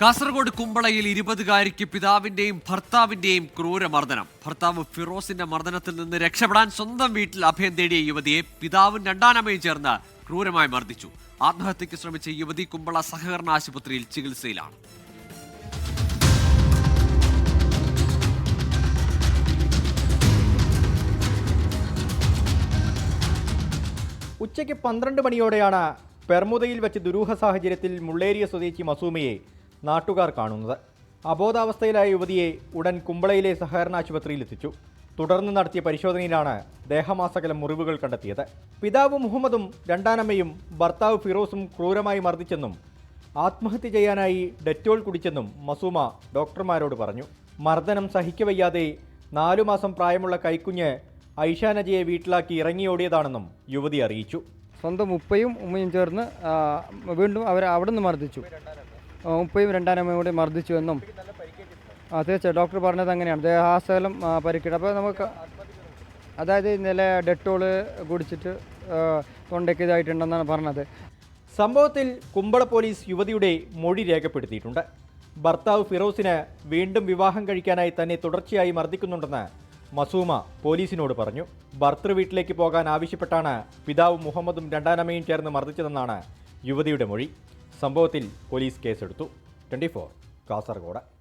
കാസർഗോഡ് കുമ്പളയിൽ ഇരുപതുകാരിക്ക് പിതാവിന്റെയും ഭർത്താവിന്റെയും ക്രൂരമർദ്ദനം. ഭർത്താവ് ഫിറോസിന്റെ മർദ്ദനത്തിൽ നിന്ന് രക്ഷപ്പെടാൻ സ്വന്തം വീട്ടിൽ അഭയം തേടിയ യുവതിയെ പിതാവും രണ്ടാനമ്മയും ചേർന്ന് ക്രൂരമായി മർദ്ദിച്ചു. ആത്മഹത്യക്ക് ശ്രമിച്ച യുവതി കുമ്പള സഹകരണ ആശുപത്രിയിൽ ചികിത്സയിലാണ്. ഉച്ചയ്ക്ക് പന്ത്രണ്ട് മണിയോടെയാണ് പെർമുദയിൽ വെച്ച് ദുരൂഹ സാഹചര്യത്തിൽ മുള്ളേരിയ സ്വദേശി മസൂമയെ നാട്ടുകാർ കാണുന്നത്. അബോധാവസ്ഥയിലായ യുവതിയെ ഉടൻ കുമ്പളയിലെ സഹകരണ ആശുപത്രിയിൽ എത്തിച്ചു. തുടർന്ന് നടത്തിയ പരിശോധനയിലാണ് ദേഹമാസകലം മുറിവുകൾ കണ്ടെത്തിയത്. പിതാവ് മുഹമ്മദും രണ്ടാനമ്മയും ഭർത്താവ് ഫിറോസും ക്രൂരമായി മർദ്ദിച്ചെന്നും ആത്മഹത്യ ചെയ്യാനായി ഡെറ്റോൾ കുടിച്ചെന്നും മസൂമ ഡോക്ടർമാരോട് പറഞ്ഞു. മർദ്ദനം സഹിക്കവയ്യാതെ നാലു മാസം പ്രായമുള്ള കൈക്കുഞ്ഞ് ഐഷാനജയെ വീട്ടിലാക്കി ഇറങ്ങിയോടിയതാണെന്നും യുവതി അറിയിച്ചു. സ്വന്തം ഉപ്പയും ഉമ്മയും ചേർന്ന് വീണ്ടും അവരെ അവിടെ നിന്ന് മർദ്ദിച്ചു. ഉപ്പയും രണ്ടാനമ്മയും കൂടി മർദ്ദിച്ചു എന്നും ആ തീർച്ചയായും ഡോക്ടർ പറഞ്ഞത് അങ്ങനെയാണ്. ദേഹാസകലം പരിക്കിട്ട് അപ്പോൾ നമുക്ക് അതായത് ഇന്നലെ ഡെറ്റോൾ കുടിച്ചിട്ട് തൊണ്ടയ്ക്ക് ഇതായിട്ടുണ്ടെന്നാണ് പറഞ്ഞത്. സംഭവത്തിൽ കുമ്പള പോലീസ് യുവതിയുടെ മൊഴി രേഖപ്പെടുത്തിയിട്ടുണ്ട്. ഭർത്താവ് ഫിറോസിന് വീണ്ടും വിവാഹം കഴിക്കാനായി തന്നെ തുടർച്ചയായി മർദ്ദിക്കുന്നുണ്ടെന്ന് മസൂമ പോലീസിനോട് പറഞ്ഞു. ഭർത്തൃ വീട്ടിലേക്ക് പോകാൻ ആവശ്യപ്പെട്ടാണ് പിതാവ് മുഹമ്മദും രണ്ടാനമ്മയും ചേർന്ന് മർദ്ദിച്ചതെന്നാണ് യുവതിയുടെ മൊഴി. സംഭവത്തിൽ പോലീസ് കേസെടുത്തു. ട്വന്റി കാസർഗോഡ്.